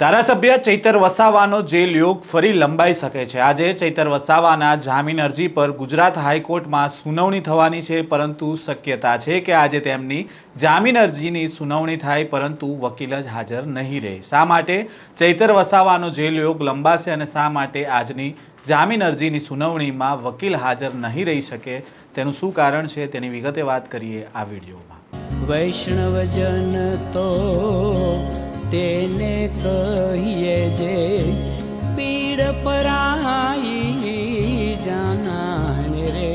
ધારાસભ્ય ચૈતર વસાવાનો જેલ યોગ ફરી લંબાઈ શકે છે. આજે ચૈતર વસાવાના જામીન અરજી પર ગુજરાત હાઈકોર્ટમાં સુનાવણી થવાની છે, પરંતુ શક્યતા છે કે આજે તેમની જામીન અરજીની સુનાવણી થાય, પરંતુ વકીલ જ હાજર નહીં રહે. શા માટે ચૈતર વસાવાનો જેલ યોગ લંબાશે અને શા માટે આજની જામીન અરજીની સુનાવણીમાં વકીલ હાજર નહીં રહી શકે? તેનું શું કારણ છે? તેની વિગતે વાત કરીએ આ વિડીયોમાં. વૈષ્ણવજન તેને કહીએ જે પીડ પરાઈ જાનાને રે.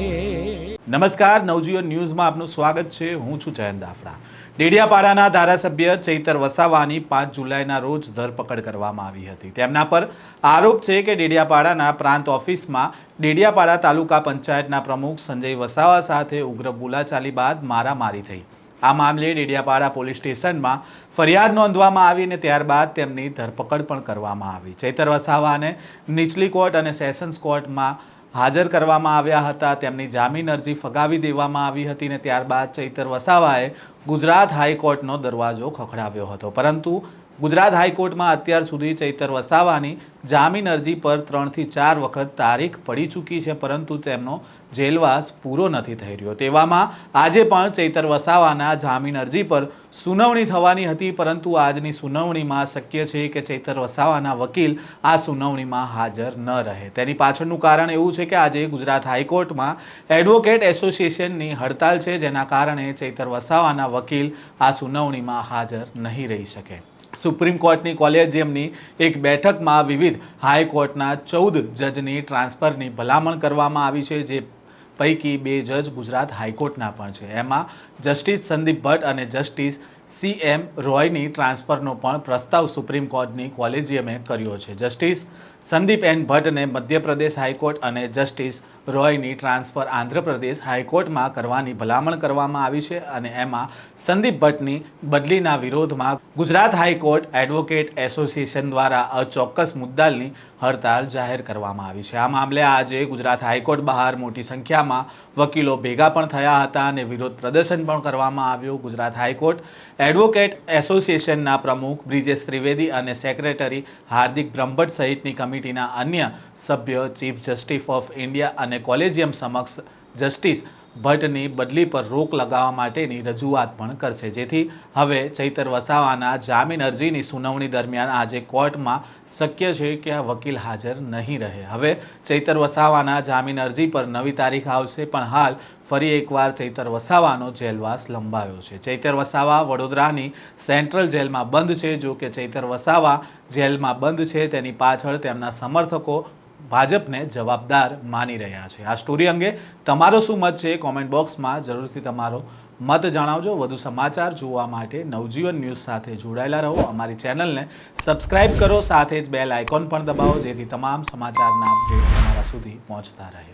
નમસ્કાર, નવજીવન ન્યૂઝમાં આપનું સ્વાગત છે. હું છું જયંત દાફડા. ડેડિયાપાડાના ધારાસભ્ય ચૈતર વસાવાની પાંચ જુલાઈના રોજ ધરપકડ કરવામાં આવી હતી. તેમના પર આરોપ છે કે ડેડિયાપાડાના પ્રાંત ઓફિસમાં ડેડિયાપાડા તાલુકા પંચાયતના પ્રમુખ સંજય વસાવા સાથે ઉગ્ર બોલાચાલી બાદ મારામારી થઈ. આ મામલે ડેડિયાપાડા પોલીસ સ્ટેશનમાં ફરિયાદ નોંધવામાં આવી અને ત્યારબાદ તેમની ધરપકડ પણ કરવામાં આવી. ચૈતર વસાવાને નીચલી કોર્ટ અને સેશન્સ કોર્ટમાં હાજર કરવામાં આવ્યા હતા. તેમની જામીન અરજી ફગાવી દેવામાં આવી હતી અને ત્યારબાદ ચૈતર વસાવાએ ગુજરાત હાઈકોર્ટનો દરવાજો ખખડાવ્યો હતો. પરંતુ ગુજરાત હાઈકોર્ટમાં અત્યાર સુધી ચૈતર વસાવાની જામીન અરજી પર ત્રણથી ચાર વખત તારીખ પડી ચૂકી છે, પરંતુ તેમનો જેલવાસ પૂરો નથી થઈ રહ્યો. તેવામાં આજે પણ ચૈતર વસાવાના જામીન અરજી પર સુનાવણી થવાની હતી, પરંતુ આજની સુનાવણીમાં શક્ય છે કે ચૈતર વસાવાના વકીલ આ સુનાવણીમાં હાજર ન રહે. તેની પાછળનું કારણ એવું છે કે આજે ગુજરાત હાઈકોર્ટમાં એડવોકેટ એસોસિએશનની હડતાલ છે, જેના કારણે ચૈતર વસાવાના વકીલ આ સુનાવણીમાં હાજર નહીં રહી શકે. સુપ્રીમ કોર્ટની કોલેજિયમની એક બેઠકમાં વિવિધ હાઈકોર્ટના ચૌદ જજની ટ્રાન્સફરની ભલામણ કરવામાં આવી છે, જે પૈકી બે જજ ગુજરાત હાઈકોર્ટના પણ છે. એમાં જસ્ટિસ સંદીપ ભટ્ટ અને જસ્ટિસ સી એમ રોયની ટ્રાન્સફરનો પણ પ્રસ્તાવ સુપ્રીમ કોર્ટની કોલેજિયમે કર્યો છે. જસ્ટિસ સંદીપ એન ભટ્ટને મધ્યપ્રદેશ હાઈકોર્ટ અને જસ્ટિસ રોયની ટ્રાન્સફર આંધ્રપ્રદેશ હાઈકોર્ટમાં કરવાની ભલામણ કરવામાં આવી છે અને એમાં સંદીપ ભટ્ટની બદલીના વિરોધમાં ગુજરાત હાઈકોર્ટ એડવોકેટ એસોસિએશન દ્વારા અચોક્કસ મુદ્દાની હડતાલ જાહેર કરવામાં આવી છે. આ મામલે આજે ગુજરાત હાઈકોર્ટ બહાર મોટી સંખ્યામાં વકીલો ભેગા પણ થયા હતા અને વિરોધ પ્રદર્શન પણ કરવામાં આવ્યું. ગુજરાત હાઈકોર્ટ એડવોકેટ એસોસિએશનના પ્રમુખ બ્રિજેશ ત્રિવેદી અને સેક્રેટરી હાર્દિક બ્રહ્મભટ્ટ સહિતની કમિટીના અન્ય સભ્યો, ચીફ જસ્ટિસ ઓફ ઇન્ડિયા અને કોલેજિયમ સમક્ષ જસ્ટિસ ભટ્ટની બદલી પર રોક લગાવવા માટેની રજૂઆત પણ કરશે. જેથી હવે ચૈતર વસાવાના જામીન અરજીની સુનાવણી દરમિયાન આજે કોર્ટમાં શક્ય છે કે આ વકીલ હાજર નહીં રહે. હવે ચૈતર વસાવાના જામીન અરજી પર નવી તારીખ આવશે, પણ હાલ ફરી એકવાર ચૈતર વસાવાનો જેલવાસ લંબાયો છે. ચૈતર વસાવા વડોદરાની સેન્ટ્રલ જેલમાં બંધ છે. જો કે ચૈતર વસાવા જેલમાં બંધ છે, તેની પાછળ તેમના સમર્થકો ભાજપને જવાબદાર માની રહ્યા છે. આ સ્ટોરી અંગે તમારો શું મત છે? કોમેન્ટ બોક્સમાં જરૂરથી તમારો મત જણાવજો. વધુ સમાચાર જોવા માટે નવજીવન ન્યૂઝ સાથે જોડાયેલા રહો. અમારી ચેનલને સબસ્ક્રાઇબ કરો. સાથે જ બેલ આઇકોન પણ દબાવો, જેથી તમામ સમાચારના અપડેટ તમારા સુધી પહોંચતા રહે.